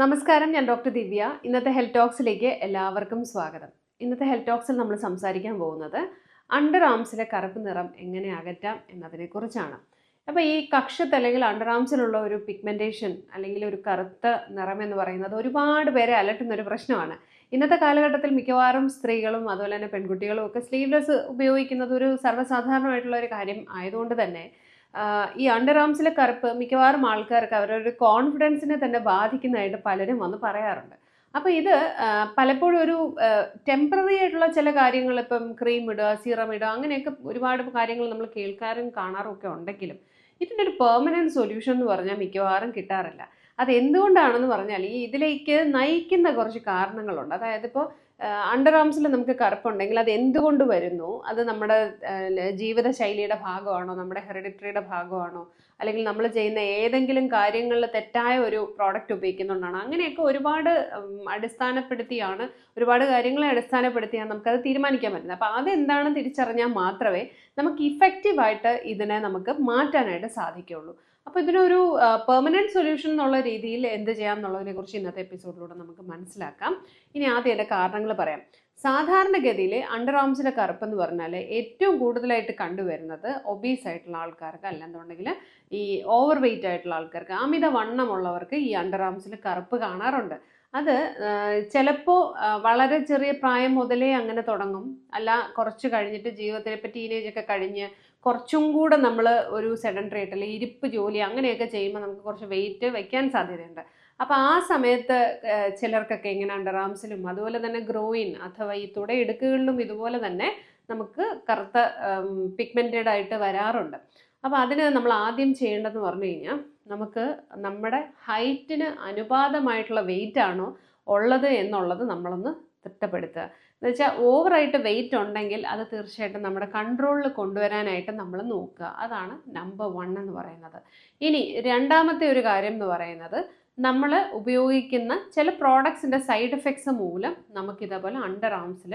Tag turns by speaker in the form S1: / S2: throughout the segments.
S1: നമസ്കാരം ഞാൻ ഡോക്ടർ ദിവ്യ. ഇന്നത്തെ ഹെൽത്ത് ടോക്സിലേക്ക് എല്ലാവർക്കും സ്വാഗതം. ഇന്നത്തെ ഹെൽത്ത് ടോക്സിൽ നമ്മൾ സംസാരിക്കാൻ പോകുന്നത് അണ്ടർ ആംസിലെ കറുപ്പ് നിറം എങ്ങനെ അകറ്റാം എന്നതിനെക്കുറിച്ചാണ്. അപ്പോൾ ഈ കക്ഷത്ത് അല്ലെങ്കിൽ അണ്ടർ ആംസിലുള്ള ഒരു പിഗ്മെന്റേഷൻ അല്ലെങ്കിൽ ഒരു കറുത്ത നിറം എന്ന് പറയുന്നത് ഒരുപാട് പേരെ അലട്ടുന്ന ഒരു പ്രശ്നമാണ്. ഇന്നത്തെ കാലഘട്ടത്തിൽ മിക്കവാറും സ്ത്രീകളും അതുപോലെ തന്നെ പെൺകുട്ടികളും ഒക്കെ സ്ലീവ്ലെസ് ഉപയോഗിക്കുന്നത് ഒരു സർവസാധാരണമായിട്ടുള്ള ഒരു കാര്യം ആയതുകൊണ്ട് തന്നെ ഈ അണ്ടർ ആംസിലെ കറുപ്പ് മിക്കവാറും ആൾക്കാർക്ക് അവരൊരു കോൺഫിഡൻസിനെ തന്നെ ബാധിക്കുന്നതായിട്ട് പലരും വന്ന് പറയാറുണ്ട്. അപ്പോൾ ഇത് പലപ്പോഴും ഒരു ടെമ്പററി ആയിട്ടുള്ള ചില കാര്യങ്ങൾ ഇപ്പം ക്രീം ഇടുക സീറം ഇടുക അങ്ങനെയൊക്കെ ഒരുപാട് കാര്യങ്ങൾ നമ്മൾ കേൾക്കാറും കാണാറും ഒക്കെ ഉണ്ടെങ്കിലും ഇതിന്റെ ഒരു പെർമനന്റ് സൊല്യൂഷൻ എന്ന് പറഞ്ഞാൽ മിക്കവാറും കിട്ടാറില്ല. അത് എന്തുകൊണ്ടാണെന്ന് പറഞ്ഞാൽ ഈ ഇതിലേക്ക് നയിക്കുന്ന കുറച്ച് കാരണങ്ങളുണ്ട്. അതായത് ഇപ്പോൾ അണ്ടർ ആംസിൽ നമുക്ക് കറുപ്പുണ്ടെങ്കിൽ അത് എന്തുകൊണ്ട് വരുന്നു? അത് നമ്മുടെ ജീവിതശൈലിയുടെ ഭാഗമാണോ? നമ്മുടെ ഹെറിഡിറ്ററിയുടെ ഭാഗമാണോ? അല്ലെങ്കിൽ നമ്മൾ ചെയ്യുന്ന ഏതെങ്കിലും കാര്യങ്ങളിൽ തെറ്റായ ഒരു പ്രോഡക്റ്റ് ഉപയോഗിക്കുന്നുണ്ടാണോ അങ്ങനെയൊക്കെ ഒരുപാട് അടിസ്ഥാനപ്പെടുത്തിയാണ് ഒരുപാട് കാര്യങ്ങളെ അടിസ്ഥാനപ്പെടുത്തിയാണ് നമുക്കത് തീരുമാനിക്കാൻ പറ്റുന്നത്. അപ്പോൾ അതെന്താണെന്ന് തിരിച്ചറിഞ്ഞാൽ മാത്രമേ നമുക്ക് ഇഫക്റ്റീവായിട്ട് ഇതിനെ നമുക്ക് മാറ്റാനായിട്ട് സാധിക്കുകയുള്ളൂ. അപ്പോൾ ഇതിനൊരു പെർമനന്റ് സൊല്യൂഷൻ എന്നുള്ള രീതിയിൽ എന്ത് ചെയ്യാം എന്നുള്ളതിനെ കുറിച്ച് ഇന്നത്തെ എപ്പിസോഡിലൂടെ നമുക്ക് മനസ്സിലാക്കാം. ഇനി ആദ്യം എന്റെ കാരണങ്ങൾ പറയാം. സാധാരണഗതിയിൽ അണ്ടർ ആംസിലെ കറുപ്പ് എന്ന് പറഞ്ഞാൽ ഏറ്റവും കൂടുതലായിട്ട് കണ്ടുവരുന്നത് ഒബീസ് ആയിട്ടുള്ള ആൾക്കാർക്ക് അല്ലെന്നുണ്ടെങ്കിൽ ഈ ഓവർ വെയിറ്റ് ആയിട്ടുള്ള ആൾക്കാർക്ക് അമിത വണ്ണമുള്ളവർക്ക് ഈ അണ്ടർ ആംസിൽ കറുപ്പ് കാണാറുണ്ട്. അത് ചിലപ്പോൾ വളരെ ചെറിയ പ്രായം മുതലേ അങ്ങനെ തുടങ്ങും. അല്ല കുറച്ച് കഴിഞ്ഞിട്ട് ജീവിതത്തിൽ ഇപ്പം ടീനേജ് ഒക്കെ കഴിഞ്ഞ് കുറച്ചും കൂടെ നമ്മൾ ഒരു സെഡൻഡറി ആയിട്ട് അല്ലെങ്കിൽ ഇരിപ്പ് ജോലി അങ്ങനെയൊക്കെ ചെയ്യുമ്പോൾ നമുക്ക് കുറച്ച് വെയിറ്റ് വയ്ക്കാൻ സാധ്യതയുണ്ട്. അപ്പോൾ ആ സമയത്ത് ചിലർക്കൊക്കെ ഇങ്ങനെ അണ്ടർ ആംസിലും അതുപോലെ തന്നെ ഗ്രോയിൻ അഥവാ ഈ തുടയെടുക്കുകളിലും ഇതുപോലെ തന്നെ നമുക്ക് കറുത്ത പിഗ്മെന്റഡ് ആയിട്ട് വരാറുണ്ട്. അപ്പോൾ അതിന് നമ്മൾ ആദ്യം ചെയ്യേണ്ടതെന്ന് പറഞ്ഞു കഴിഞ്ഞാൽ നമുക്ക് നമ്മുടെ ഹൈറ്റിന് അനുപാതമായിട്ടുള്ള വെയിറ്റ് ആണോ ഉള്ളത് എന്നുള്ളത് നമ്മളൊന്ന് തിട്ടപ്പെടുത്തുക. എന്ന് വെച്ചാൽ ഓവറായിട്ട് വെയിറ്റ് ഉണ്ടെങ്കിൽ അത് തീർച്ചയായിട്ടും നമ്മുടെ കൺട്രോളിൽ കൊണ്ടുവരാനായിട്ട് നമ്മൾ നോക്കുക. അതാണ് നമ്പർ വൺ എന്ന് പറയുന്നത്. ഇനി രണ്ടാമത്തെ ഒരു കാര്യം എന്ന് പറയുന്നത് നമ്മൾ ഉപയോഗിക്കുന്ന ചില പ്രോഡക്ട്സിന്റെ സൈഡ് എഫക്ട്സ് മൂലം നമുക്കിതേപോലെ അണ്ടർ ആംസിൽ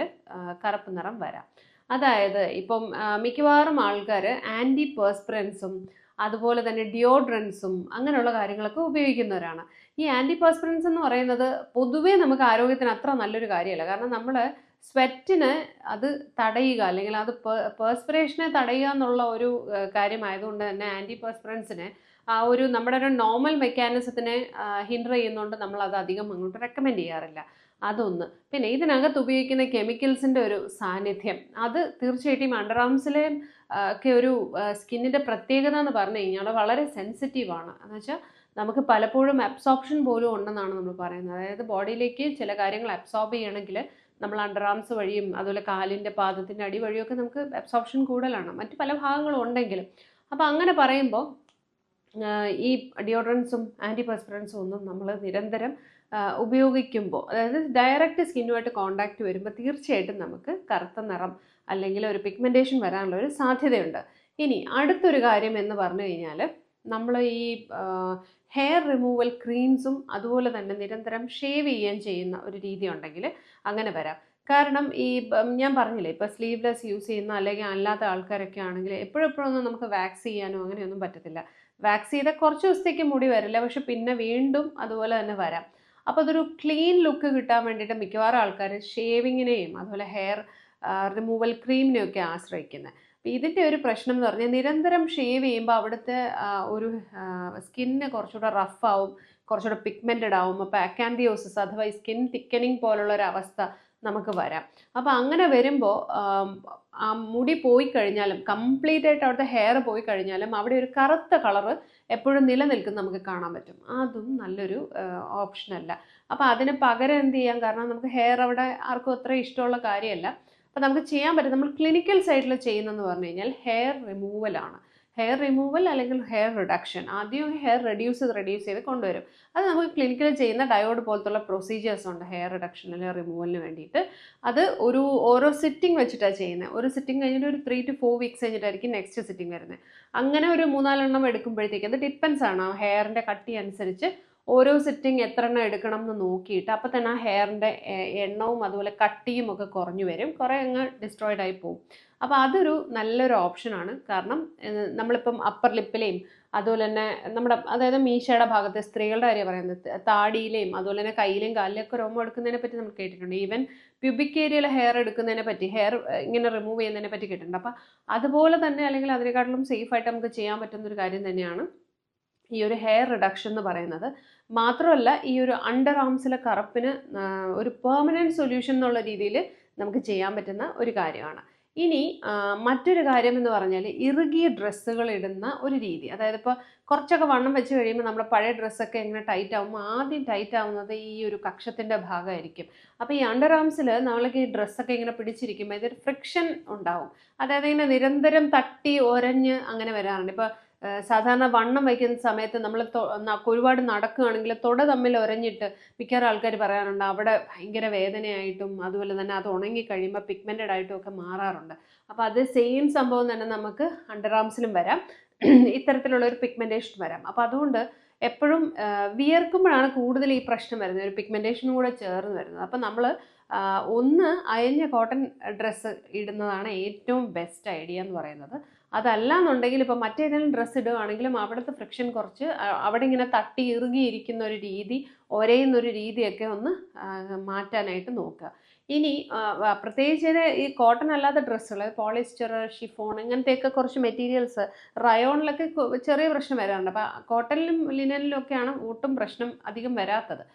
S1: കറുപ്പ് നിറം വരാം. അതായത് ഇപ്പം മിക്കവാറും ആൾക്കാർ ആന്റി പേഴ്സ്പിറൻസും അതുപോലെ തന്നെ ഡിയോഡ്രൻസും അങ്ങനെയുള്ള കാര്യങ്ങളൊക്കെ ഉപയോഗിക്കുന്നവരാണ്. ഈ ആന്റി പേഴ്സ്പിറൻസ് എന്ന് പറയുന്നത് പൊതുവേ നമുക്ക് ആരോഗ്യത്തിന് അത്ര നല്ലൊരു കാര്യമല്ല. കാരണം നമ്മൾ സ്വെറ്റിന് അത് തടയുക അല്ലെങ്കിൽ അത് പേഴ്സ്പിറേഷനെ തടയുക എന്നുള്ള ഒരു കാര്യമായതുകൊണ്ട് തന്നെ ആന്റി പേഴ്സ്പിറൻസിന് ആ ഒരു നമ്മുടെ ഒരു നോർമൽ മെക്കാനിസത്തിനെ ഹിൻഡർ ചെയ്യുന്നതുകൊണ്ട് നമ്മൾ അത് അധികം അങ്ങോട്ട് റെക്കമെൻഡ് ചെയ്യാറില്ല. അതൊന്ന്. പിന്നെ ഇതിനകത്ത് ഉപയോഗിക്കുന്ന കെമിക്കൽസിന്റെ ഒരു സാന്നിധ്യം. അത് തീർച്ചയായിട്ടും അണ്ടർ ആംസിലെ ഒക്കെ ഒരു സ്കിന്നിന്റെ പ്രത്യേകത എന്ന് പറഞ്ഞു കഴിഞ്ഞാൽ വളരെ സെൻസിറ്റീവാണ് എന്ന് വെച്ചാൽ നമുക്ക് പലപ്പോഴും അബ്സോപ്ഷൻ പോലും ഉണ്ടെന്നാണ് നമ്മൾ പറയുന്നത്. അതായത് ബോഡിയിലേക്ക് ചില കാര്യങ്ങൾ അബ്സോർബ് ചെയ്യണമെങ്കിൽ നമ്മൾ അണ്ടർ ആംസ് വഴിയും അതുപോലെ കാലിന്റെ പാദത്തിന്റെ അടി വഴിയൊക്കെ നമുക്ക് അബ്സോപ്ഷൻ കൂടുതലാണ്. മറ്റ് പല ഭാഗങ്ങളും ഉണ്ടെങ്കിലും. അപ്പോൾ അങ്ങനെ പറയുമ്പോൾ ഈ ഡിയോഡ്രൻസും ആന്റി പെർസ്പിറൻസും ഒന്നും നമ്മൾ നിരന്തരം ഉപയോഗിക്കുമ്പോൾ അതായത് ഡയറക്റ്റ് സ്കിന്നുമായിട്ട് കോണ്ടാക്റ്റ് വരുമ്പോൾ തീർച്ചയായിട്ടും നമുക്ക് കറുത്ത നിറം അല്ലെങ്കിൽ ഒരു പിഗ്മെന്റേഷൻ വരാനുള്ള ഒരു സാധ്യതയുണ്ട്. ഇനി അടുത്തൊരു കാര്യം എന്ന് പറഞ്ഞു കഴിഞ്ഞാൽ നമ്മൾ ഈ ഹെയർ റിമൂവൽ ക്രീംസും അതുപോലെ തന്നെ നിരന്തരം ഷേവ് ചെയ്യാൻ ചെയ്യുന്ന ഒരു രീതി ഉണ്ടെങ്കിൽ അങ്ങനെ വരാം. കാരണം ഈ ഞാൻ പറഞ്ഞില്ലേ ഇപ്പോൾ സ്ലീവ്ലെസ് യൂസ് ചെയ്യുന്ന അല്ലെങ്കിൽ അല്ലാത്ത ആൾക്കാരൊക്കെ ആണെങ്കിൽ എപ്പോഴെപ്പോഴൊന്നും നമുക്ക് വാക്സ് ചെയ്യാനോ അങ്ങനെയൊന്നും പറ്റത്തില്ല. വാക്സ് ചെയ്ത കുറച്ച് ദിവസത്തേക്ക് മുടി വരില്ല പക്ഷെ പിന്നെ വീണ്ടും അതുപോലെ തന്നെ വരാം. അപ്പോൾ അതൊരു ക്ലീൻ ലുക്ക് കിട്ടാൻ വേണ്ടിയിട്ട് മിക്കവാറും ആൾക്കാർ ഷേവിങ്ങിനെയും അതുപോലെ ഹെയർ റിമൂവൽ ക്രീമിനെയൊക്കെ ആശ്രയിക്കുന്നത് അപ്പോൾ ഇതിന്റെ ഒരു പ്രശ്നം എന്ന് പറഞ്ഞാൽ നിരന്തരം ഷേവ് ചെയ്യുമ്പോൾ അവിടുത്തെ ഒരു സ്കിന്ന് കുറച്ചുകൂടെ ആവും കുറച്ചുകൂടെ പിഗ്മെന്റഡ് ആവും. അപ്പോൾ അക്കാൻഡിയോസിസ് അഥവാ സ്കിൻ തിക്കനിങ് പോലുള്ള ഒരു അവസ്ഥ നമുക്ക് വരാം. അപ്പോൾ അങ്ങനെ വരുമ്പോൾ ആ മുടി പോയി കഴിഞ്ഞാലും കംപ്ലീറ്റ് ആയിട്ട് അവിടുത്തെ ഹെയർ പോയി കഴിഞ്ഞാലും അവിടെ ഒരു കറുത്ത കളറ് എപ്പോഴും നിലനിൽക്കുന്ന നമുക്ക് കാണാൻ പറ്റും. അതും നല്ലൊരു ഓപ്ഷനല്ല അപ്പോൾ അതിന് പകരം എന്ത് ചെയ്യാം? കാരണം നമുക്ക് ഹെയർ അവിടെ ആർക്കും അത്ര ഇഷ്ടമുള്ള കാര്യമല്ല. അപ്പോൾ നമുക്ക് ചെയ്യാൻ പറ്റും. നമ്മൾ ക്ലിനിക്കൽ സൈഡിൽ ചെയ്യുന്നതെന്ന് പറഞ്ഞു കഴിഞ്ഞാൽ ഹെയർ റിമൂവലാണ് ഹെയർ റിമൂവൽ അല്ലെങ്കിൽ ഹെയർ റിഡക്ഷൻ ആദ്യം ഹെയർ റെഡ്യൂസ് ചെയ്ത് റെഡ്യൂസ് ചെയ്ത് കൊണ്ടുവരും. അത് നമുക്ക് ക്ലിനിക്കൽ ചെയ്യുന്ന ഡയോഡ് പോലത്തുള്ള പ്രൊസീജിയേഴ്സ് ഉണ്ട്. ഹെയർ റിഡക്ഷൻ അല്ലെങ്കിൽ റിമൂവലിന് വേണ്ടിയിട്ട്. അത് ഒരു ഓരോ സിറ്റിംഗ് വെച്ചിട്ടാണ് ചെയ്യുന്നത് ഒരു സിറ്റിംഗ് കഴിഞ്ഞിട്ട് ഒരു ത്രീ ടു ഫോർ വീക്സ് കഴിഞ്ഞിട്ടായിരിക്കും നെക്സ്റ്റ് സിറ്റിംഗ് വരുന്നത് അങ്ങനെ ഒരു മൂന്നാലെണ്ണം എടുക്കുമ്പോഴത്തേക്ക് അത് ഡിപ്പെൻസ് ആണ്. ഹെയറിന്റെ കട്ടി അനുസരിച്ച് ഓരോ സിറ്റിംഗ് എത്ര എണ്ണം എടുക്കണം എന്ന് നോക്കിയിട്ട് അപ്പം തന്നെ ആ ഹെയറിന്റെ എണ്ണവും അതുപോലെ കട്ടിയും ഒക്കെ കുറഞ്ഞു വരും. കുറേ അങ്ങ് ഡിസ്ട്രോയിഡ് ആയി പോകും അപ്പോൾ അതൊരു നല്ലൊരു ഓപ്ഷനാണ് കാരണം നമ്മളിപ്പം അപ്പർ ലിപ്പിലെയും അതുപോലെ തന്നെ നമ്മുടെ അതായത് മീശയുടെ ഭാഗത്തെ സ്ത്രീകളുടെ കാര്യം പറയുന്നത് താടിയിലെയും അതുപോലെ തന്നെ കയ്യിലെയും കാലിലൊക്കെ രോമം എടുക്കുന്നതിനെ പറ്റി നമ്മൾ കേട്ടിട്ടുണ്ട്. ഈവൻ പ്യൂബിക് ഏരിയയിലെ ഹെയർ എടുക്കുന്നതിനെ പറ്റി ഹെയർ ഇങ്ങനെ റിമൂവ് ചെയ്യുന്നതിനെ പറ്റി കേട്ടിട്ടുണ്ട്. അപ്പോൾ അതുപോലെ തന്നെ അല്ലെങ്കിൽ അതിനെക്കാട്ടിലും സേഫായിട്ട് നമുക്ക് ചെയ്യാൻ പറ്റുന്ന ഒരു കാര്യം തന്നെയാണ് ഈ ഒരു ഹെയർ റിഡക്ഷൻ എന്ന് പറയുന്നത്. മാത്രമല്ല ഈ ഒരു അണ്ടർ ആംസിലെ കറുപ്പിന് ഒരു പെർമനന്റ് സൊല്യൂഷൻ എന്നുള്ള രീതിയിൽ നമുക്ക് ചെയ്യാൻ പറ്റുന്ന ഒരു കാര്യമാണ്. ഇനി മറ്റൊരു കാര്യം എന്ന് പറഞ്ഞാൽ ഇറുകിയ ഡ്രസ്സുകൾ ഇടുന്ന ഒരു രീതി. അതായത് ഇപ്പോൾ കുറച്ചൊക്കെ വണ്ണം വെച്ച് കഴിയുമ്പോൾ നമ്മുടെ പഴയ ഡ്രസ്സൊക്കെ എങ്ങനെ ടൈറ്റ് ആകുമ്പോൾ ആദ്യം ടൈറ്റ് ആവുന്നത് ഈ ഒരു കക്ഷത്തിന്റെ ഭാഗമായിരിക്കും. അപ്പോൾ ഈ അണ്ടർ ആംസിൽ നമ്മൾക്ക് ഈ ഡ്രസ്സൊക്കെ ഇങ്ങനെ പിടിച്ചിരിക്കുമ്പോൾ ഇതൊരു ഫ്രിക്ഷൻ ഉണ്ടാവും. അതായത് ഇങ്ങനെ നിരന്തരം തട്ടി ഒരഞ്ഞ് അങ്ങനെ വരാറുണ്ട്. ഇപ്പോൾ സാധാരണ വണ്ണം വയ്ക്കുന്ന സമയത്ത് നമ്മൾ ഒരുപാട് നടക്കുകയാണെങ്കിൽ തൊട തമ്മിൽ ഒരഞ്ഞിട്ട് മിക്കവാറും ആൾക്കാർ പറയാറുണ്ട് അവിടെ ഭയങ്കര വേദനയായിട്ടും അതുപോലെ തന്നെ അത് ഉണങ്ങി കഴിയുമ്പോൾ പിഗ്മെന്റഡ് ആയിട്ടും ഒക്കെ മാറാറുണ്ട്. അപ്പോൾ അത് സെയിം സംഭവം തന്നെ നമുക്ക് അണ്ടർ ആംസിലും വരാം. ഇത്തരത്തിലുള്ള ഒരു പിഗ്മെന്റേഷൻ വരാം. അപ്പോൾ അതുകൊണ്ട് എപ്പോഴും വിയർക്കുമ്പോഴാണ് കൂടുതൽ ഈ പ്രശ്നം വരുന്നത്. ഒരു പിഗ്മെന്റേഷനും കൂടെ ചേർന്ന് വരുന്നത്. അപ്പോൾ നമ്മൾ ഒന്ന് അയഞ്ഞ കോട്ടൺ ഡ്രസ്സ് ഇടുന്നതാണ് ഏറ്റവും ബെസ്റ്റ് ഐഡിയ എന്ന് പറയുന്നത്. അതല്ല എന്നുണ്ടെങ്കിൽ ഇപ്പോൾ മറ്റേതെങ്കിലും ഡ്രസ്സ് ഇടുകയാണെങ്കിലും അവിടുത്തെ ഫ്രിക്ഷൻ കുറച്ച് അവിടെ ഇങ്ങനെ തട്ടി ഇറുകിയിരിക്കുന്ന ഒരു രീതി ഒരേന്നൊരു രീതിയൊക്കെ ഒന്ന് മാറ്റാനായിട്ട് നോക്കുക. ഇനി പ്രത്യേകിച്ച് ഈ കോട്ടൺ അല്ലാത്ത ഡ്രസ്സുകൾ പോളിസ്റ്റർ ഷിഫോൺ ഇങ്ങനത്തെയൊക്കെ കുറച്ച് മെറ്റീരിയൽസ് റയോണിലൊക്കെ ചെറിയ പ്രശ്നം വരാറുണ്ട്. അപ്പോൾ കോട്ടണിലും ലിനനിലും ഒക്കെയാണ് ഒട്ടും പ്രശ്നം അധികം വരാത്തത്.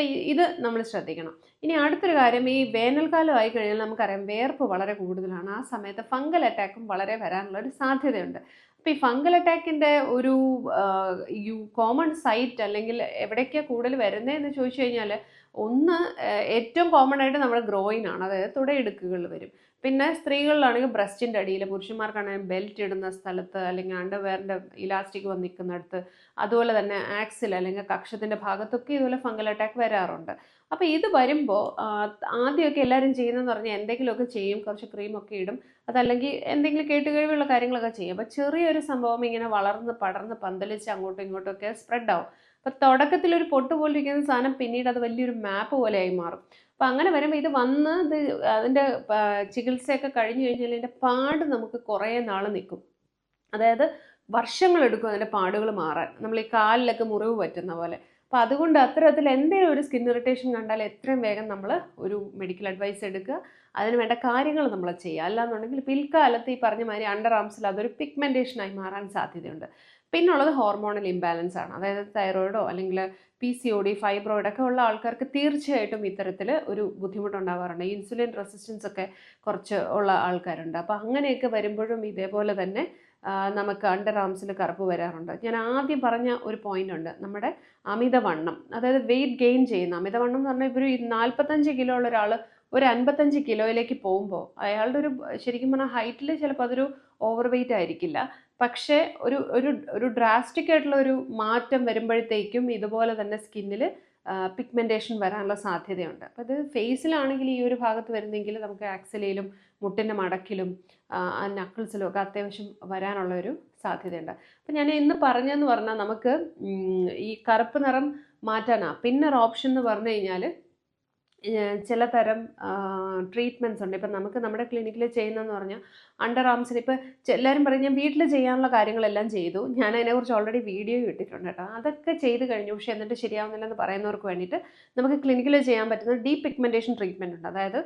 S1: അപ്പം ഇത് നമ്മൾ ശ്രദ്ധിക്കണം. ഇനി അടുത്തൊരു കാര്യം ഈ വേനൽക്കാലം ആയി കഴിഞ്ഞാൽ നമുക്കറിയാം വേർപ്പ് വളരെ കൂടുതലാണ്. ആ സമയത്ത് ഫംഗൽ അറ്റാക്കും വളരെ വരാനുള്ള ഒരു സാധ്യതയുണ്ട്. അപ്പോൾ ഈ ഫംഗൽ അറ്റാക്കിന്റെ ഒരു യു കോമൺ സൈറ്റ് അല്ലെങ്കിൽ എവിടേക്കാണ് കൂടുതൽ വരുന്നതെന്ന് ചോദിച്ചു കഴിഞ്ഞാൽ ഒന്ന് ഏറ്റവും കോമൺ ആയിട്ട് നമ്മുടെ ഗ്രോയിൻ ആണ് അതായത് തുടയെടുക്കുകൾ വരും. പിന്നെ സ്ത്രീകളിലാണെങ്കിൽ ബ്രസ്റ്റിന്റെ അടിയിൽ പുരുഷന്മാർക്കാണെങ്കിൽ ബെൽറ്റ് ഇടുന്ന സ്ഥലത്ത് അല്ലെങ്കിൽ അണ്ടർവെയറിന്റെ ഇലാസ്റ്റിക് വന്ന് നിൽക്കുന്നിടത്ത് അതുപോലെ തന്നെ ആക്സിൽ അല്ലെങ്കിൽ കക്ഷത്തിന്റെ ഭാഗത്തൊക്കെ ഇതുപോലെ ഫംഗൽ അറ്റാക്ക് വരാറുണ്ട്. അപ്പോൾ ഇത് വരുമ്പോൾ ആദ്യമൊക്കെ എല്ലാവരും ചെയ്യുന്നതെന്ന് പറഞ്ഞാൽ എന്തെങ്കിലുമൊക്കെ ചെയ്യും കുറച്ച് ക്രീമൊക്കെ ഇടും. അതല്ലെങ്കിൽ എന്തെങ്കിലും കേട്ടുകഴിവുള്ള കാര്യങ്ങളൊക്കെ ചെയ്യും. അപ്പോൾ ചെറിയൊരു സംഭവം ഇങ്ങനെ വളർന്ന് പടർന്ന് പന്തലിച്ച് അങ്ങോട്ടും ഇങ്ങോട്ടും ഒക്കെ സ്പ്രെഡ് ആവും. അപ്പോൾ തുടക്കത്തിൽ ഒരു പൊട്ട് സാധനം പിന്നീട് അത് വലിയൊരു മാപ്പ് പോലെയായി മാറും. അപ്പോൾ അങ്ങനെ വരുമ്പോൾ ഇത് വന്ന് ഇത് അതിന്റെ ചികിത്സയൊക്കെ കഴിഞ്ഞ് കഴിഞ്ഞാൽ അതിന്റെ പാട് നമുക്ക് കുറേ നാൾ നിൽക്കും അതായത് വർഷങ്ങളെടുക്കും അതിന്റെ പാടുകൾ മാറാൻ. നമ്മൾ ഈ കാലിലൊക്കെ മുറിവ് പറ്റുന്ന പോലെ. അപ്പോൾ അതുകൊണ്ട് അത്തരത്തിൽ എന്തെങ്കിലും ഒരു സ്കിൻ ഇറിറ്റേഷൻ കണ്ടാൽ എത്രയും വേഗം നമ്മൾ ഒരു മെഡിക്കൽ അഡ്വൈസ് എടുക്കുക. അതിന് വേണ്ട കാര്യങ്ങൾ നമ്മൾ ചെയ്യുക. അല്ലാന്നുണ്ടെങ്കിൽ പിൽക്കാലത്ത് ഈ പറഞ്ഞ മാതിരി അണ്ടർ ആംസിൽ അതൊരു പിഗ്മെന്റേഷനായി മാറാൻ സാധ്യതയുണ്ട്. പിന്നുള്ളത് ഹോർമോണൽ ഇംബാലൻസ് ആണ്. അതായത് തൈറോയിഡോ അല്ലെങ്കിൽ P C O D fibroid ഒക്കെ ഉള്ള ആൾക്കാർക്ക് തീർച്ചയായിട്ടും ഇത്തരത്തിൽ ഒരു ബുദ്ധിമുട്ടുണ്ടാവാറുണ്ട്. ഇൻസുലിൻ റെസിസ്റ്റൻസ് ഒക്കെ കുറച്ച് ഉള്ള ആൾക്കാരുണ്ട്. അപ്പോൾ അങ്ങനെയൊക്കെ വരുമ്പോഴും ഇതേപോലെ തന്നെ നമുക്ക് അണ്ടർ ആംസിൽ കറുപ്പ് വരാറുണ്ട്. ഞാൻ ആദ്യം പറഞ്ഞ ഒരു പോയിന്റ് ഉണ്ട്. നമ്മുടെ അമിതവണ്ണം അതായത് വെയിറ്റ് ഗെയിൻ ചെയ്യുന്ന അമിതവണ്ണം എന്ന് പറഞ്ഞാൽ ഇപ്പോൾ ഒരു നാൽപ്പത്തഞ്ച് കിലോ ഉള്ള ഒരാൾ ഒരു അൻപത്തഞ്ച് കിലോയിലേക്ക് പോകുമ്പോൾ അയാളുടെ ഒരു ശരിക്കും പറഞ്ഞാൽ ഹൈറ്റിൽ ചിലപ്പോൾ അതൊരു ഓവർ വെയിറ്റ് ആയിരിക്കില്ല. പക്ഷേ ഒരു ഒരു ഒരു ഡ്രാസ്റ്റിക് ആയിട്ടുള്ള ഒരു മാറ്റം വരുമ്പോഴത്തേക്കും ഇതുപോലെ തന്നെ സ്കിന്നിൽ പിഗ്മെന്റേഷൻ വരാനുള്ള സാധ്യതയുണ്ട്. അപ്പോൾ ഇത് ഫേസിലാണെങ്കിൽ ഈ ഒരു ഭാഗത്ത് വരുന്നെങ്കിൽ നമുക്ക് ആക്സിലയിലും മുട്ടിന്റെ മടക്കിലും നക്കിൾസിലും ഒക്കെ അത്യാവശ്യം വരാനുള്ള ഒരു സാധ്യതയുണ്ട്. അപ്പം ഞാൻ ഇന്ന് പറഞ്ഞതെന്ന് പറഞ്ഞാൽ നമുക്ക് ഈ കറുപ്പ് നിറം മാറ്റാനാണ് പിന്നെ ഒരു ഓപ്ഷൻ എന്ന് പറഞ്ഞു കഴിഞ്ഞാൽ ചില തരം ട്രീറ്റ്മെന്റ്സ് ഉണ്ട്. ഇപ്പം നമുക്ക് നമ്മുടെ ക്ലിനിക്കിൽ ചെയ്യുന്നതെന്ന് പറഞ്ഞാൽ അണ്ടർ ആംസിന് ഇപ്പോൾ എല്ലാവരും പറയും ഞാൻ വീട്ടിൽ ചെയ്യാനുള്ള കാര്യങ്ങളെല്ലാം ചെയ്തു. ഞാൻ അതിനെക്കുറിച്ച് ഓൾറെഡി വീഡിയോ ഇട്ടിട്ടുണ്ട് കേട്ടോ. അതൊക്കെ ചെയ്ത് കഴിഞ്ഞു. പക്ഷേ എന്നിട്ട് ശരിയാവുന്നില്ലെന്ന് പറയുന്നവർക്ക് വേണ്ടിയിട്ട് നമുക്ക് ക്ലിനിക്കിൽ ചെയ്യാൻ പറ്റുന്ന ഡീപ് പിഗ്മെന്റേഷൻ ട്രീറ്റ്മെന്റ് ഉണ്ട്. അതായത്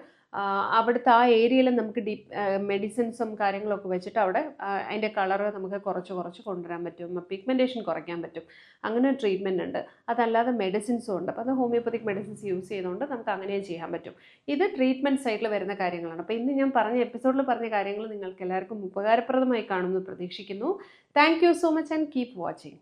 S1: അവിടുത്തെ ആ ഏരിയയിൽ നമുക്ക് ഡീപ് മെഡിസിൻസും കാര്യങ്ങളൊക്കെ വെച്ചിട്ട് അവിടെ അതിന്റെ കളറ് നമുക്ക് കുറച്ച് കുറച്ച് കൊണ്ടുവരാൻ പറ്റും. പിഗ്മെന്റേഷൻ കുറയ്ക്കാൻ പറ്റും. അങ്ങനെ ഒരു ട്രീറ്റ്മെന്റ് ഉണ്ട്. അതല്ലാതെ മെഡിസിൻസും ഉണ്ട്. അപ്പോൾ അത് ഹോമിയോപ്പതിക് മെഡിസിൻസ് യൂസ് ചെയ്തുകൊണ്ട് നമുക്ക് അങ്ങനെയും ചെയ്യാൻ പറ്റും. ഇത് ട്രീറ്റ്മെന്റ് സൈഡിൽ വരുന്ന കാര്യങ്ങളാണ്. അപ്പോൾ ഇന്ന് ഞാൻ പറഞ്ഞ എപ്പിസോഡിൽ പറഞ്ഞ കാര്യങ്ങൾ നിങ്ങൾക്ക് എല്ലാവർക്കും ഉപകാരപ്രദമായി കാണുമെന്ന് പ്രതീക്ഷിക്കുന്നു. Thank so much and keep watching